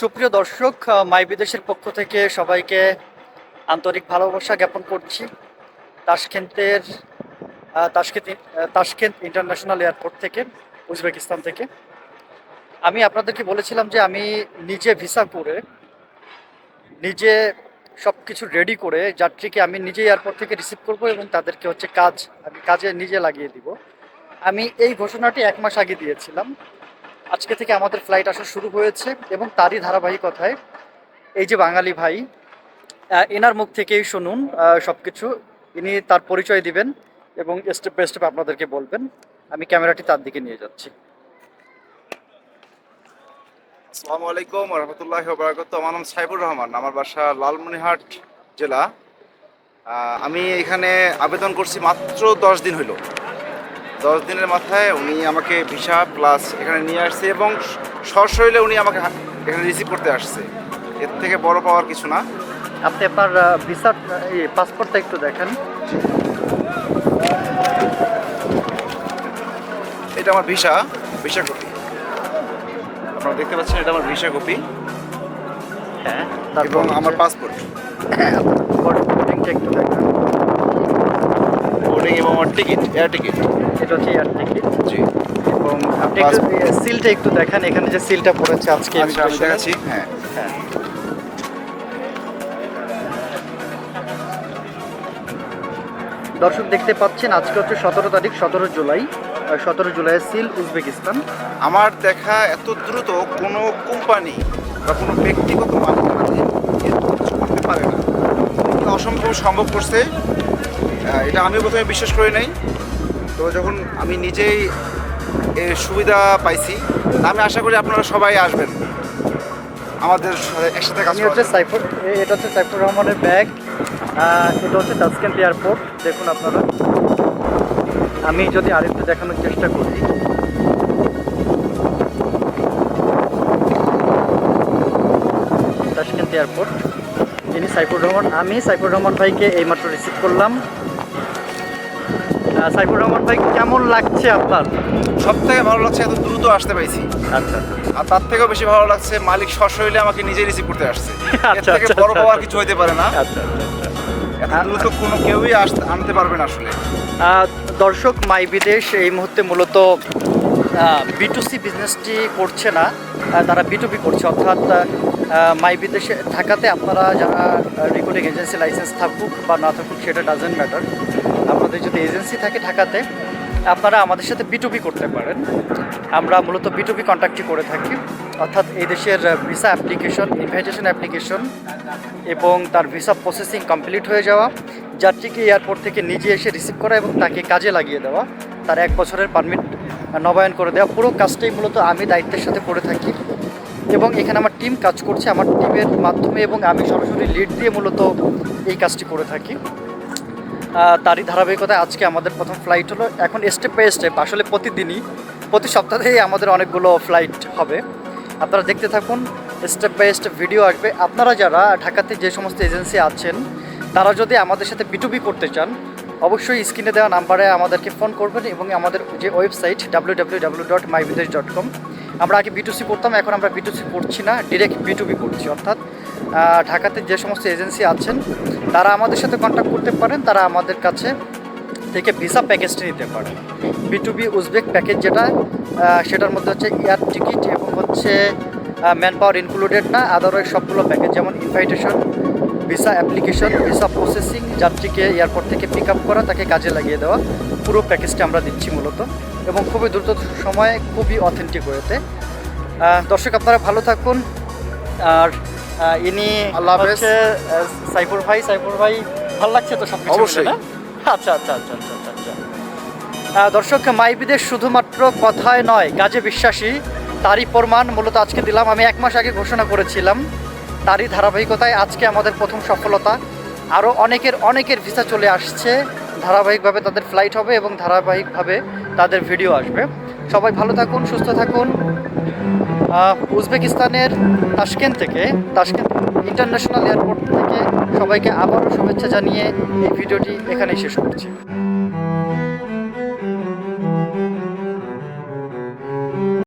সুপ্রিয় দর্শক মাই বিদেশের পক্ষ থেকে সবাইকে আন্তরিক ভালোবাসা জ্ঞাপন করছি। Tashkent ah, Tashkent International airport থেকে উজবেকিস্তান থেকে। আমি আপনাদেরকে বলেছিলাম যে আমি নিজে ভিসা করে নিজে সব কিছু রেডি করে যাত্রীকে আমি নিজে এয়ারপোর্ট থেকে রিসিভ করব এবং তাদেরকে হচ্ছে কাজ আমি কাজে নিজে লাগিয়ে দিব। আমি এই ঘোষণাটি এক মাস আগে দিয়েছিলাম। আজকে থেকে আমাদের ফ্লাইট আসা শুরু হয়েছে এবং তারই ধারাবাহিকতায় এই যে বাঙালি ভাই এনার মুখ থেকেই শুনুন সব কিছু ইনি তার পরিচয় দিবেন এবং স্টেপ বাই স্টেপ আপনাদেরকে বলবেন। আমি ক্যামেরাটি তার দিকে নিয়ে যাচ্ছি। আসসালামু আলাইকুম রহমতুল্লাহ বরাকাত আমার নাম সাইবুর রহমান, আমার বাসা লালমনিরহাট জেলা। আমি এখানে আবেদন করছি মাত্র দশ দিন হইল। দশ দিনের মাথায় উনি আমাকে ভিসা প্লাস এখানে নিয়ে আসছে এবং সশরীরে উনি আমাকে এখানে রিসিভ করতে আসছে। এর থেকে বড় পাওয়ার কিছু না। আপনি আপনার ভিসা পাসপোর্টটা একটু দেখেন। এটা আমার ভিসা ভিসা কপি আপনারা দেখতে পাচ্ছেন এটা আমার ভিসা কপি হ্যাঁ এবং আমার পাসপোর্ট বোর্ডিংটা একটু দেখেন। বোর্ডিং এবং আমার টিকিট এয়ার টিকিট এটা হচ্ছে এয়ার টিকিট জি। এবং আপনি একটু সিলটা একটু দেখেন এখানে যে সিলটা পড়েছে আজকে আচ্ছা আমি দেখাচ্ছি হ্যাঁ। হ্যাঁ। দর্শক দেখতে পাচ্ছেন আজকে হচ্ছে সতেরো তারিখ সতেরো জুলাই। সতেরো জুলাই সিল উজবেকিস্তান। আমার দেখা এত দ্রুত কোনো কোম্পানি বা কোনো ব্যক্তিগত মালিকানা এত করতে পারে না। অসম্ভব সম্ভব করছে? এটা আমি প্রথমে বিশ্বাস করি নাই। তো যখন আমি নিজেই এর সুবিধা পাইছি আমি আশা করি আপনারা সবাই আসবেন। আমাদের সাথে একসাথে কাজ হচ্ছে সাইফুর এটা হচ্ছে সাইফুর রহমানের ব্যাগ এটা হচ্ছে তাসকেন্ট এয়ারপোর্ট দেখুন আপনারা। আমি যদি আরেকটু দেখানোর চেষ্টা করি। তাসকেন্ট এয়ারপোর্ট যিনি সাইফুর রহমান আমি সাইফুর রহমান ভাইকে এইমাত্র রিসিভ করলাম। সাইফুর রহমান ভাই কেমন লাগছে আপনার? সব থেকে ভালো লাগছে এত দ্রুত আসতে পাইছি। আচ্ছা আর তার থেকেও বেশি ভালো লাগছে মালিক সশরীরে আমাকে নিজে রিসিভ করতে আসছে। এর আচ্ছা, থেকে আচ্ছা, বড় আচ্ছা, পাওয়ার আচ্ছা। কিছু হইতে পারে না। আচ্ছা এত দ্রুত কোনো কেউই আসতে আনতে পারবে না আসলে। দর্শক মাই বিদেশ এই মুহূর্তে মূলত বিটুসি বিজনেসটি করছে না। তারা বিটুবি করছে অর্থাৎ মাই বিদেশে ঢাকাতে আপনারা যারা রেকর্ডিং এজেন্সি লাইসেন্স থাকুক বা না থাকুক সেটা ডাজেন্ট ম্যাটার আপনাদের যদি এজেন্সি থাকে ঢাকাতে, আপনারা আমাদের সাথে বিটুবি করতে পারেন। আমরা মূলত বিটুবি কন্ট্যাক্টই করে থাকি। অর্থাৎ এই দেশের ভিসা অ্যাপ্লিকেশন ইনভাইটেশন অ্যাপ্লিকেশন এবং তার ভিসা প্রসেসিং কমপ্লিট হয়ে যাওয়া, যাত্রীকে এয়ারপোর্ট থেকে নিজে এসে রিসিভ করা এবং তাকে কাজে লাগিয়ে দেওয়া, তার এক বছরের পারমিট নবায়ন করে দেওয়া, পুরো কাজটাই মূলত আমি দায়িত্বের সাথে করে থাকি। এবং এখানে আমার টিম কাজ করছে, আমার টিমের মাধ্যমে এবং আমি সরাসরি লিড দিয়ে মূলত এই কাজটি করে থাকি। তারই ধারাবাহিকতায় আজকে আমাদের প্রথম ফ্লাইট হলো। এখন স্টেপ বাই স্টেপ আসলে প্রতিদিনই, প্রতি সপ্তাহেই আমাদের অনেকগুলো ফ্লাইট হবে। আপনারা দেখতে থাকুন স্টেপ বাই স্টেপ ভিডিও আসবে। আপনারা যারা ঢাকাতে যে সমস্ত এজেন্সি আছেন, তারা যদি আমাদের সাথে বিটুবি করতে চান, অবশ্যই স্ক্রিনে দেওয়া নাম্বারে আমাদেরকে ফোন করবেন এবং আমাদের যে website W W W dot my Bidesh dot com আমরা আগে বিটুসি করতাম, এখন আমরা বিটুসি করছি না ডিরেক্ট বিটুবি করছি, অর্থাৎ ঢাকাতে যে সমস্ত এজেন্সি আছেন, তারা আমাদের সাথে কন্ট্যাক্ট করতে পারেন, তারা আমাদের কাছে থেকে ভিসা প্যাকেজটি নিতে পারেন। বিটুবি উজবেক প্যাকেজ যেটা সেটার মধ্যে হচ্ছে এয়ার টিকিট এবং হচ্ছে ম্যান পাওয়ার ইনক্লুডেড না আদারওয়াইজ সবগুলো প্যাকেজ যেমন invitation visa application visa processing যাত্রীকে এয়ারপোর্ট থেকে পিক আপ করা, তাকে কাজে লাগিয়ে দেওয়া, পুরো প্যাকেজটি আমরা দিচ্ছি মূলত। এবং খুবই দ্রুত সময়ে খুবই অথেন্টিক হয়েতে দর্শক আপনারা ভালো থাকুন, আর ইনি। হচ্ছে সাইফুর ভাই সাইফুর ভাই ভালো লাগছে তো সব কিছু অবশ্যই। আচ্ছা আচ্ছা আচ্ছা আচ্ছা আচ্ছা আচ্ছা। দর্শক মাই বিদেশ শুধুমাত্র কথায় নয় কাজে বিশ্বাসী তারই প্রমাণ মূলত আজকে দিলাম। আমি এক মাস আগে ঘোষণা করেছিলাম তারই ধারাবাহিকতায় আজকে আমাদের প্রথম সফলতা। আরও অনেকের অনেকের ভিসা চলে আসছে। ধারাবাহিকভাবে তাদের ফ্লাইট হবে এবং ধারাবাহিকভাবে তাদের ভিডিও আসবে। সবাই ভালো থাকুন সুস্থ থাকুন। উজবেকিস্তানের তাসকেন থেকে তাশকেন্ট ইন্টারন্যাশনাল এয়ারপোর্ট থেকে সবাইকে আবারও শুভেচ্ছা জানিয়ে এই ভিডিওটি এখানেই শেষ করছি।